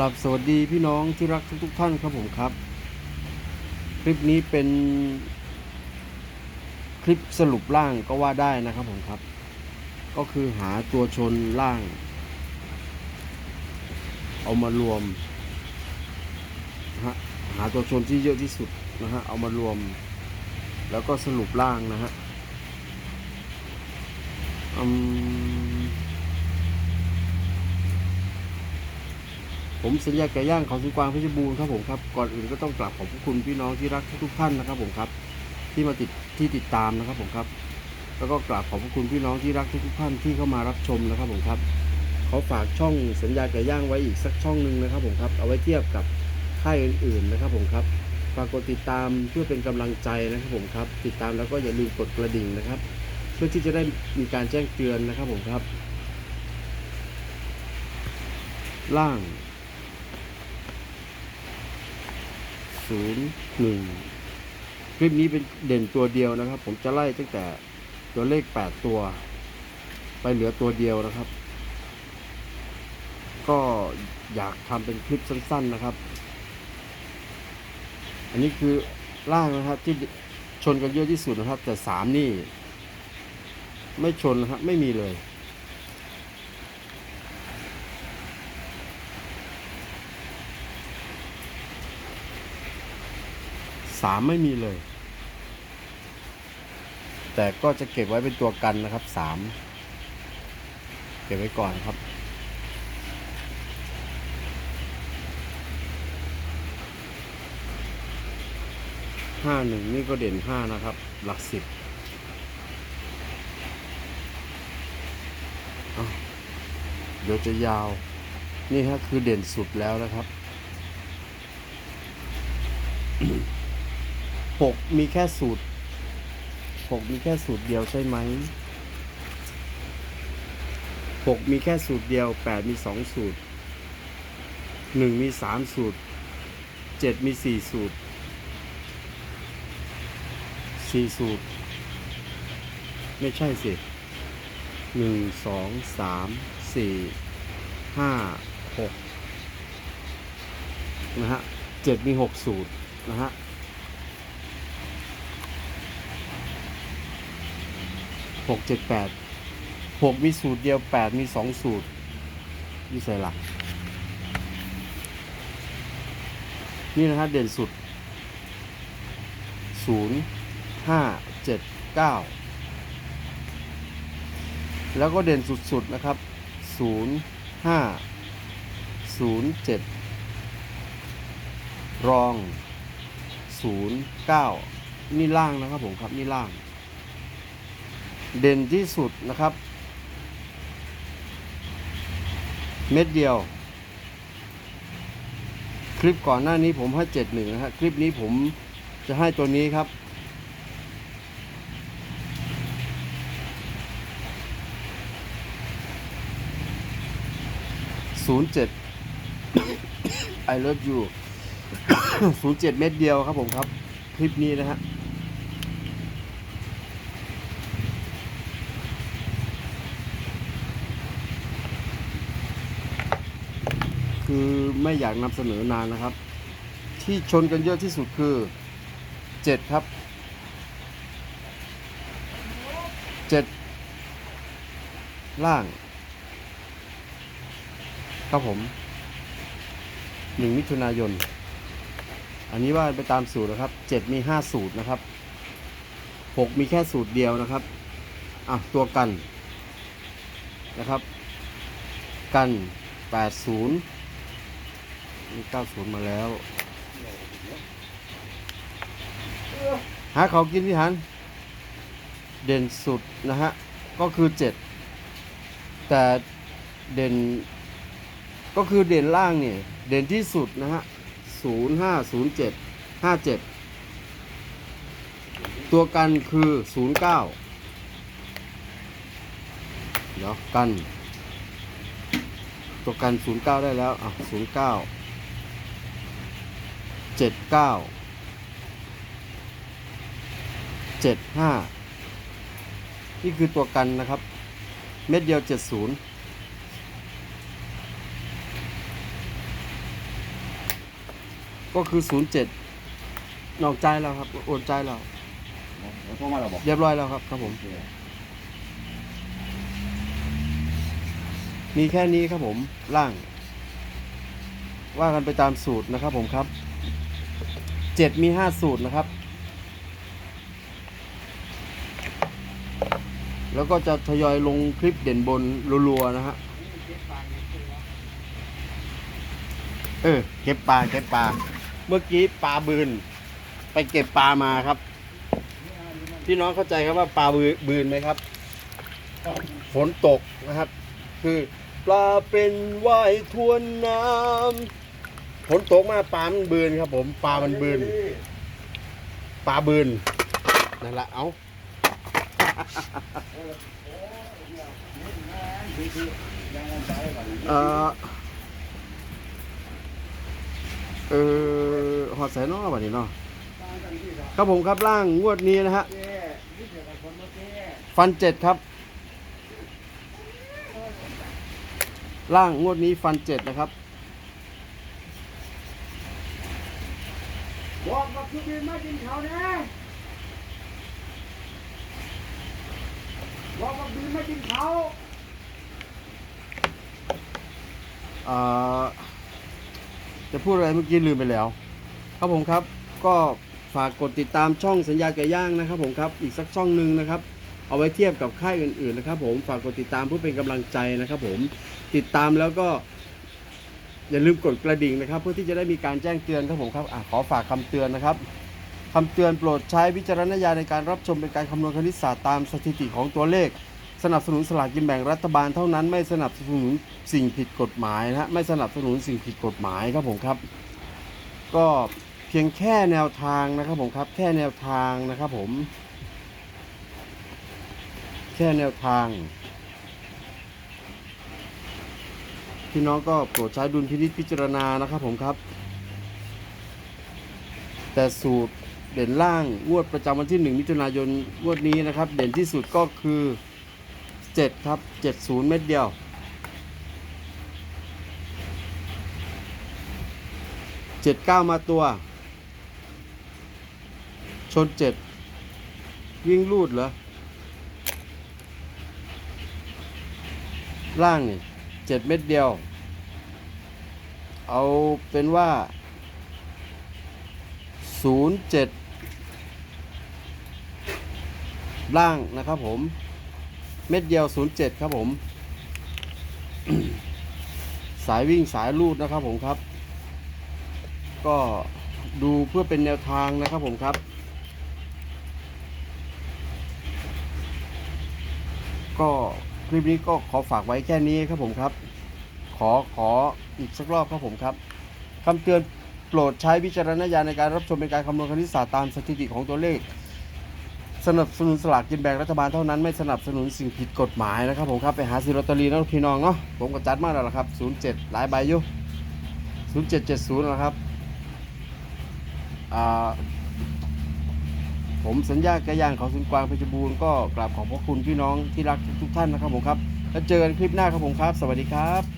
กลับสวัสดีพี่น้องที่รักทุกทท่านครับผมครับ คลิปนี้เป็น คลิปสรุปล่างก็ว่าได้นะครับผมครับ ก็คือหาตัวชนล่าง เอามารวมนะฮะหาตัวชนที่เยอะที่สุดนะฮะเอามารวม แล้วก็สรุปล่างนะฮะอืม ผมสัญญาไก่ย่างเขาสุกวางเพชรบูรณ์ครับผมครับก่อนอื่นก็ต้องกราบขอบพระคุณพี่น้องที่รักทุกท่านนะครับผมครับ ที่มาติดที่ติดตามนะครับผมครับ แล้วก็กราบขอบพระคุณพี่น้องที่รักทุกท่านที่เข้ามารับชมนะครับผมครับเขาฝากช่องสัญญาไก่ย่างไว้อีกสักช่องหนึ่งนะครับผมครับเอาไว้เทียบกับค่ายอื่นๆนะครับผมครับฝากกดติดตามเพื่อเป็นกำลังใจนะครับผมครับ ติดตามแล้วก็อย่าลืมกดกระดิ่งนะครับ เพื่อที่จะได้มีการแจ้งเตือนนะครับผมครับ ล่าง ศูนย์หนึ่งคลิปนี้เป็นเด่นตัวเดียวนะครับ ผมจะไล่ตั้งแต่ตัวเลขแปดตัว ไปเหลือตัวเดียวนะครับ ก็อยากทำเป็นคลิปสั้น ๆนะครับ อันนี้คือล่างนะครับที่ชนกันเยอะที่สุดนะครับ แต่สามนี่ ไม่ชนนะครับไม่มีเลย สามไม่มีเลย แต่ก็จะเก็บไว้เป็นตัวกันนะครับสามเก็บไว้ก่อนครับ ห้าหนึ่งนี่ก็เด่นห้านะครับ หลักสิบเดี๋ยวจะยาว นี่ฮะคือเด่นสุดแล้วนะครับ หกมีแค่สูตรหกมีแค่สูตรเดียวใช่ไหมหกมีแค่สูตรเดียวแปดมีสองสูตรหนึ่งมีสามสูตรเจ็ดมีสี่สูตรสี่สูตร ไม่ใช่สิหนึ่งสองสามสี่ห้าหกนะฮะเจ็ดมีหกสูตรนะฮะ หกเจ็ดแปดหกมีสูตรเดียวแปดมีสองสูตรนี่ใส่หลัก นี่นะฮะเด่นสุดศูนย์ห้าเจ็ดเก้าแล้วก็เด่นสุดๆนะครับศูนย์ห้าศูนย์เจ็ดรองศูนย์เก้านี่ล่างนะครับผมครับ นี่ล่าง เด่นที่สุดนะครับ เม็ดเดียว คลิปก่อนหน้านี้ผมให้เจ็ดหนึ่งนะฮะคลิปนี้ผมจะให้ตัวนี้ครับศูนย์เจ็ด I love you ศูนย์เจ็ดเม็ดเดียวครับผมครับ คลิปนี้นะฮะ คือไม่อยากนำเสนอนานนะครับ ที่ชนกันเยอะที่สุดคือเจ็ดครับเจ็ดล่าง ครับผมหนึ่งมิถุนายน อันนี้ว่าไปตามสูตรนะครับเจ็ดมีห้าสูตรนะครับหกมีแค่สูตรเดียวนะครับ อะ ตัวกันนะครับ กัน แปดศูนย์นี่90มาแล้ว หาเขากินพี่หัน เด่นสุดนะฮะ ก็คือ7แต่เด่น ก็คือเด่นล่างเนี่ย เด่นที่สุดนะฮะ05 07 57ตัวกันคือ09เดี๋ยวกัน ตัวกัน 09 ได้แล้ว อะ 09 เจ็ดเก้าเจ็ดห้านี่คือตัวกันนะครับ เม็ดเดียวเจ็ดศูนย์ก็คือศูนย์เจ็ดนอกใจายแล้วครับ โอนใจายแล้วแล้วโทรมาเราบอกเรียบร้อยแล้วครับครับผมโอเคมีแค่นี้ครับผมล่าง ว่ากันไปตามสูตรนะครับผมครับ เจ็ดมีห้าสูตรนะครับ แล้วก็จะทยอยลงคลิปเด่นบนรัวๆนะฮะ เออ เก็บปลาเก็บปลา เมื่อกี้ปลาบืน ไปเก็บปลามาครับ พี่น้องเข้าใจครับว่าปลาบืนบืนไหมครับ ฝนตกนะครับ คือปลาเป็นว่ายทวนน้ำ ฝนตกมาปลามันบืนครับ ผมปลามันบืนปลาบืนนั่นแหละเอาเออเออหอดใส่นอกแบบนี้เนาะครับผมครับล่างงวดนี้นะฮะฟันเจ็ดครับล่างงวดนี้ฟันเจ็ดนะครับ บอกกับทุกทีมากินข้าวนะบอกกับบีมากินข้าวเอ่อจะพูดอะไรเมื่อกี้ลืมไปแล้ว ครับผมครับก็ฝากกดติดตามช่องสัญญาไก่ย่างนะครับผมครับอีกสักช่องหนึ่งนะครับ เอาไว้เทียบกับค่ายอื่นๆนะครับผมฝากกดติดตามเพื่อเป็นกำลังใจนะครับผมติดตามแล้วก็ อย่าลืมกดกระดิ่งนะครับ เพื่อที่จะได้มีการแจ้งเตือนครับผมครับอขอฝากคำเตือนนะครับคำเตือนโปรดใช้วิจารณญาณในการรับชมเป็นการคำนวณคณิตศาสตร์ตามสถิติของตัวเลข สนับสนุนสลากกินแบ่งรัฐบาลเท่านั้นไม่สนับสนุนสิ่งผิดกฎหมายนะฮะไม่สนับสนุนสิ่งผิดกฎหมายครับผมครับ ก็เพียงแค่แนวทางนะครับผมครับ แค่แนวทางนะครับผม แค่แนวทาง พี่น้องก็โปรดใช้ดุลพินิจพิจารณานะครับผมครับ แต่สูตรเด่นล่างงวดประจำวันที่1มิถุนายนงวดนี้นะครับ เด่นที่สุดก็คือ 7 ครับ 70 เม็ดเดียว 79 มาตัว ชน 7 วิ่งลูดเหรอ ล่างนี่ เจ็ดเม็ดเดียว เอาเป็นว่า07ล่างนะครับผม เม็ดเดียว07ครับผม สายวิ่งสายลูดนะครับผมครับ ก็ดูเพื่อเป็นแนวทางนะครับผมครับ ก็ คลิปนี้ก็ขอฝากไว้แค่นี้ครับผมครับ ขอขออีกสักรอบครับผมครับคำเตือนโปรดใช้วิจารณญาณในการรับชมเป็นการคำนวณคณิตศาสตร์ตามสถิติของตัวเลข สนับสนุนสลากกินแบ่งรัฐบาลเท่านั้นไม่สนับสนุนสิ่งผิดกฎหมายนะครับผมครับไปหาซื้อลอตเตอรี่นะพี่น้องเนาะผมก็จัดมาแล้วล่ะครับ 07 หลายใบอยู่0770นะครับอ่า ผมสัญญากระยางเขาสุนกวางเพชรบูรณ์ก็กราบขอบพระคุณพี่น้องที่รักทุกท่านนะครับผมครับ แล้วเจอกันคลิปหน้าครับผมครับ สวัสดีครับ